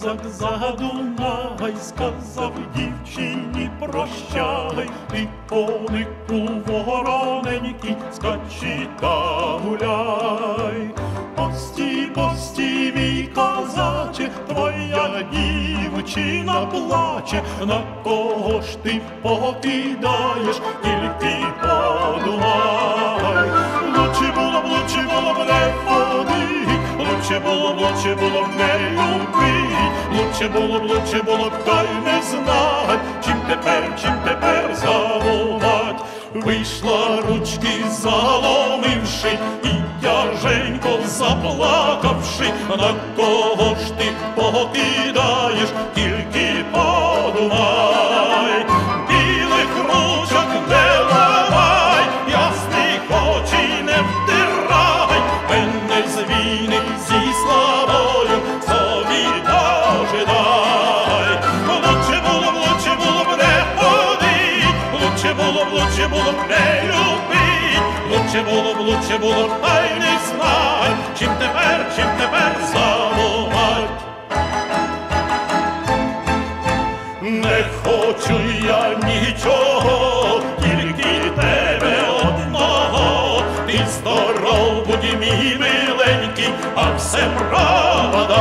козак задунай, сказав дівчині прощай, ти конику вороненький, скачи та гуляй. Пості, пості, мій козаче, твоя дівчина плаче, на кого ж ти покидаєш, тільки подумай. Лучше було б, лучше було б не ходить, лучше було б, лучше було б не любить, лучше було б, лучше було б, та й не знать, чим тепер, чим тепер заволать. Вийшла ручки заломивши, і тяженько заплакавши, на кого ж ти покидаєш, лучше було б, лучше було б не любить, лучше було б, лучше було б, та не знай, чим тепер, чим тепер забувать. Не хочу я нічого, тільки тебе одного. Ти здоров, будь мій миленький, а все правда.